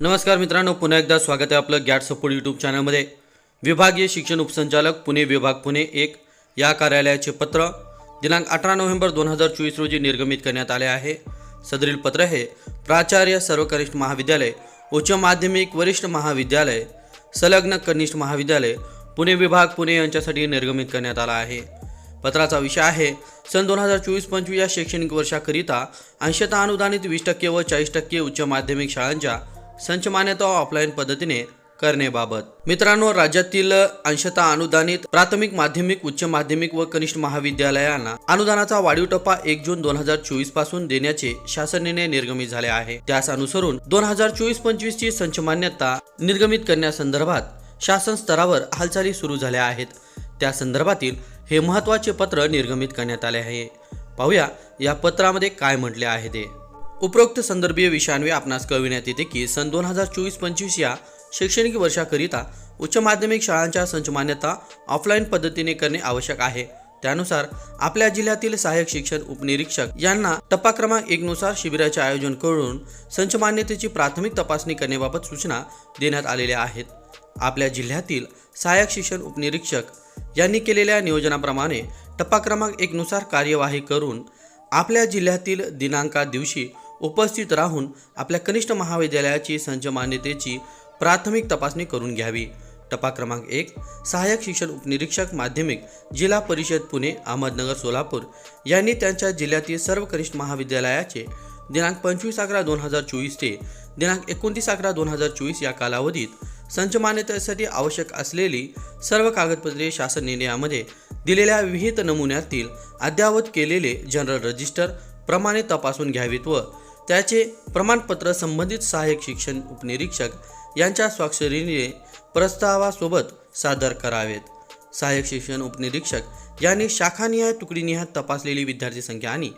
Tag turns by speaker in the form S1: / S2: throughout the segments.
S1: नमस्कार मित्रांनो पुन्हा एकदा स्वागत आहे आपलं गॅट सपोर्ट यूट्यूब चॅनलमध्ये विभागीय शिक्षण उपसंचालक पुणे विभाग पुणे एक या कार्यालयाचे पत्र दिनांक अठरा नोव्हेंबर दोन हजार चोवीस रोजी निर्गमित करण्यात आले आहे. सदरील पत्र हे प्राचार्य सर्वकनिष्ठ महाविद्यालय उच्च माध्यमिक वरिष्ठ महाविद्यालय संलग्न कनिष्ठ महाविद्यालय पुणे विभाग पुणे यांच्यासाठी निर्गमित करण्यात आला आहे. पत्राचा विषय आहे सन दोन हजार चोवीस पंचवीस या शैक्षणिक वर्षाकरिता अंशतः अनुदानित वीस टक्के व चाळीस टक्के उच्च माध्यमिक शाळांच्या संच मान्यता ऑफलाईन पद्धतीने करण्याबाबत मित्रांनो राज्यातील अंशतः अनुदानित प्राथमिक माध्यमिक उच्च माध्यमिक व कनिष्ठ महाविद्यालयांना अनुदानाचा वाढीव टप्पा एक जून दोन हजार चोवीसपासून देण्याचे शासन निर्णय निर्गमित झाले आहे. त्यास अनुसरून दोन हजार चोवीस पंचवीस ची संच मान्यता निर्गमित करण्यासंदर्भात शासन स्तरावर हालचाली सुरू झाल्या आहेत. त्या संदर्भातील हे महत्त्वाचे पत्र निर्गमित करण्यात आले आहे. पाहूया या पत्रामध्ये काय म्हटले आहे ते. उपरोक्त संदर्भीय विषयांवे आपणास कळविण्यात येते की सन दोन हजार चोवीस पंचवीस या शैक्षणिक वर्षाकरिता उच्च माध्यमिक शाळांच्या संच मान्यता ऑफलाईन पद्धतीने करणे आवश्यक आहे. त्यानुसार आपल्या जिल्ह्यातील सहाय्यक शिक्षण उपनिरीक्षक यांना टप्पा क्रमांक एक नुसार शिबिराचे आयोजन करून संच मान्यतेची प्राथमिक तपासणी करण्याबाबत सूचना देण्यात आलेल्या आहेत. आपल्या जिल्ह्यातील सहाय्यक शिक्षण उपनिरीक्षक यांनी केलेल्या नियोजनाप्रमाणे टप्पा क्रमांक एकनुसार कार्यवाही करून आपल्या जिल्ह्यातील दिनांका दिवशी उपस्थित राहून आपल्या कनिष्ठ महाविद्यालयाची संच मान्यतेची प्राथमिक तपासणी करून घ्यावी. टपा क्रमांक एक सहाय्यक शिक्षण उपनिरीक्षक माध्यमिक जिल्हा परिषद पुणे अहमदनगर सोलापूर यांनी त्यांच्या जिल्ह्यातील सर्व कनिष्ठ महाविद्यालयाचे दिनांक पंचवीस अकरा दोन हजार चोवीस ते दिनांक एकोणतीस अकरा दोन हजार चोवीस या कालावधीत संच मान्यतेसाठी आवश्यक असलेली सर्व कागदपत्रे शासन निर्णयामध्ये दिलेल्या विहित नमुन्यातील अद्ययावत केलेले जनरल रजिस्टर प्रमाणे तपासून घ्यावीत व त्याचे प्रमाणपत्र संबंधित सहाय्यक शिक्षण उपनिरीक्षक यांच्या स्वाक्षरीने प्रस्तावासोबत सादर करावेत. सहाय्यक शिक्षण उपनिरीक्षक यांनी शाखानिहाय तुकडीनिहाय तपासलेली विद्यार्थी संख्या आणि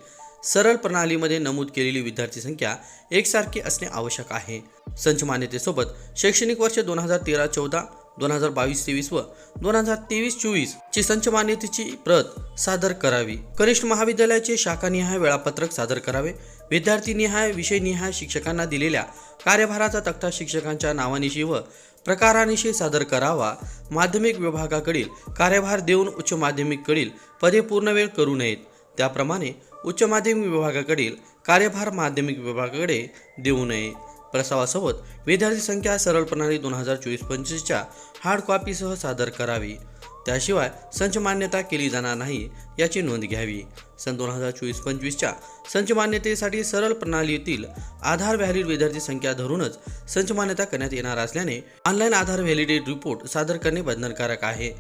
S1: सरळ प्रणालीमध्ये नमूद केलेली विद्यार्थी संख्या एकसारखी असणे आवश्यक आहे. संच मान्यतेसोबत शैक्षणिक वर्ष दोन हजार तेरा चौदा दोन हजार बावीस तेवीस व दोन हजार तेवीस चोवीस ची संच मान्यतेची प्रत सादर करावी. कनिष्ठ महाविद्यालयाचे शाखानिहाय वेळापत्रक सादर करावे. विद्यार्थीनिहाय विषयनिहाय शिक्षकांना दिलेल्या कार्यभाराचा तक्ता शिक्षकांच्या नावानिशी व प्रकारानिशी सादर करावा. माध्यमिक विभागाकडील कार्यभार देऊन उच्च माध्यमिककडील पदे पूर्णवेळ करू नयेत. त्याप्रमाणे उच्च माध्यमिक विभागाकडील कार्यभार माध्यमिक विभागाकडे देऊ नये. प्रस्तावासोबत विद्यार्थी संख्या सरळ प्रणाली दोन हजार चोवीस पंचवीसच्या हार्ड कॉपीसह सादर करावी. त्याशिवाय संच मान्यता केली जाणार नाही याची नोंद घ्यावी. सन दोन हजार चोवीस पंचवीसच्या संच मान्यतेसाठी सरळ प्रणालीतील आधार व्हॅलिड विद्यार्थी संख्या धरूनच संच मान्यता करण्यात येणार असल्याने ऑनलाईन आधार व्हॅलिडेट रिपोर्ट सादर करणे बंधनकारक आहे.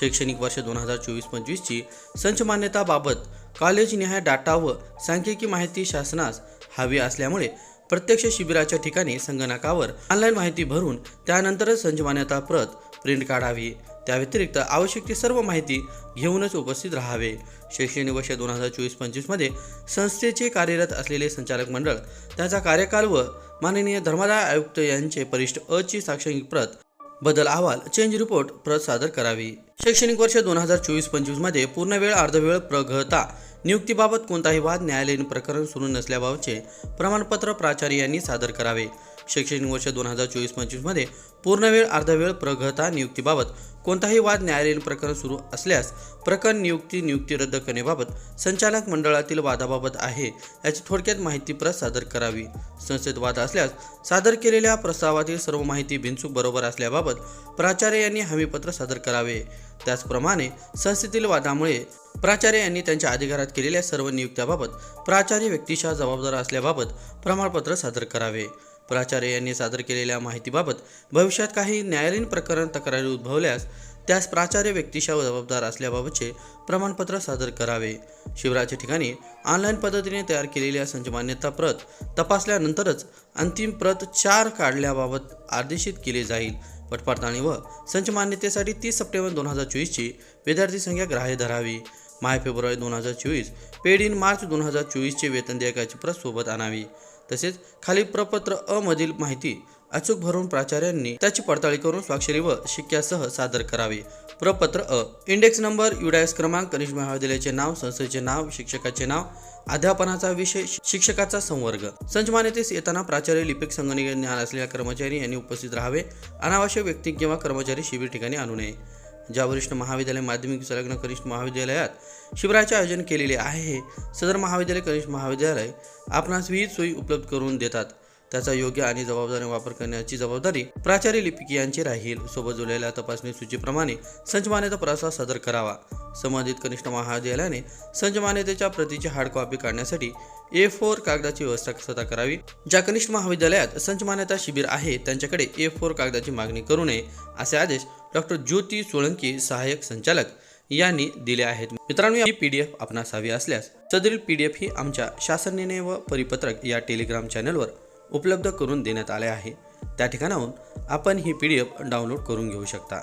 S1: शैक्षणिक वर्ष दोन हजार चोवीस पंचवीसची संच मान्यताबाबत कॉलेजनिहाय डाटा व सांख्यिकी माहिती शासनास हवी असल्यामुळे प्रत्यक्ष शिबिराच्या ठिकाणी संगणकावर ऑनलाईन माहिती भरून त्यानंतरच संजमान्यता प्रत प्रिंट काढावी. त्या व्यतिरिक्त आवश्यक ती सर्व माहिती घेऊनच उपस्थित राहावे. शैक्षणिक वर्ष दोन हजार चोवीस पंचवीसमध्ये संस्थेचे कार्यरत असलेले संचालक मंडळ त्याचा कार्यकाल व माननीय धर्मादाय आयुक्त यांचे परिष्ठ अची साक्षणिक प्रत बदल अहवाल चेंज रिपोर्ट प्रत सादर करावी. शैक्षणिक वर्ष दोन हजार चोवीस पंचवीसमध्ये पूर्णवेळ अर्धवेळ प्रगता नियुक्तीबाबत कोणताही वाद न्यायालयीन प्रकरण सुरू नसल्याबाबतचे प्रमाणपत्र प्राचार्य यांनी सादर करावे. शैक्षणिक वर्ष दोन हजार चोवीस पंचवीसमध्ये पूर्णवेळ अर्धवेळ प्रगता नियुक्तीबाबत कोणताही वाद न्यायालयीन प्रकरण सुरू असल्यास प्रकरण नियुक्ती नियुक्ती रद्द करण्याबाबत संचालक मंडळातील वादाबाबत आहे याची थोडक्यात माहिती प्रत सादर करावी. संस्थेत वाद असल्यास सादर केलेल्या प्रस्तावातील सर्व माहिती बिनचूक बरोबर असल्याबाबत प्राचार्य यांनी हमीपत्र सादर करावे. त्याचप्रमाणे संस्थेतील वादामुळे प्राचार्य यांनी त्यांच्या अधिकारात केलेल्या सर्व नियुक्त्याबाबत प्राचार्य व्यक्तीच्या जबाबदार असल्याबाबत प्रमाणपत्र सादर करावे. प्राचार्य यांनी सादर केलेल्या माहितीबाबत भविष्यात काही न्यायालयीन प्रकरण तक्रारी उद्भवल्यास त्यास प्राचार्य व्यक्तीच्या जबाबदार असल्याबाबतचे प्रमाणपत्र सादर करावे. शिबिराच्या ठिकाणी ऑनलाईन पद्धतीने तयार केलेल्या संच मान्यता प्रत तपासल्यानंतरच अंतिम प्रत चार काढल्याबाबत आदेशित केले जाईल. पटपडताळणी व संच मान्यतेसाठी तीस सप्टेंबर दोन हजार चोवीसची विद्यार्थी संख्या ग्राह्य धरावी. माय फेब्रुवारी दोन हजार चोवीस पेड इन मार्च दोन हजार चोवीसचे वेतन देयकाची प्रत सोबत आणावी. तसेच खाली प्रपत्र अ मधील माहिती अचूक भरून प्राचार्यांनी त्याची पडताळी करून स्वाक्षरी व शिक्क्यासह सादर करावे. प्रपत्र अ. इंडेक्स नंबर युडायस क्रमांक कनिष्ठ महाविद्यालयाचे नाव संस्थेचे नाव शिक्षकाचे नाव अध्यापनाचा विषय शिक्षकाचा संवर्ग. संच येताना प्राचार्य लिपिक संगणकीय ज्ञान असलेल्या कर्मचारी यांनी उपस्थित राहावे. अनावश्यक व्यक्ती किंवा कर्मचारी शिबिर ठिकाणी आणू नये. ज्या वरिष्ठ महाविद्यालय माध्यमिक संलग्न कनिष्ठ महाविद्यालयात शिबिराचे आयोजन केलेले आहे सदर महाविद्यालय कनिष्ठ महाविद्यालय आपणास विविध सोयी उपलब्ध करून देतात. त्याचा योग्य आणि जबाबदारीने वापर करण्याची जबाबदारी प्राचार्य लिपिक यांची राहील. सोबत जुळलेल्या तपासणी सूचीप्रमाणे संच मान्यता प्रस्ताव सादर करावा. संबंधित कनिष्ठ महाविद्यालयाने संच मान्यतेच्या प्रतीची हार्ड कॉपी काढण्यासाठी ए फोर कागदाची व्यवस्था स्वतः करावी. ज्या कनिष्ठ महाविद्यालयात संच मान्यता शिबिर आहे त्यांच्याकडे ए फोर कागदाची मागणी करू नये असे आदेश डॉक्टर ज्योती सोळंकी सहाय्यक संचालक यांनी दिले आहेत. मित्रांनो ही पीडीएफ आपणास हवी असल्यास सदरील पीडीएफ ही आमच्या शासन निर्णय व परिपत्रक या टेलिग्राम चॅनलवर उपलब्ध करून देण्यात आले आहे. त्या ठिकाणाहून आपण ही पीडीएफ डाउनलोड करून घेऊ शकता.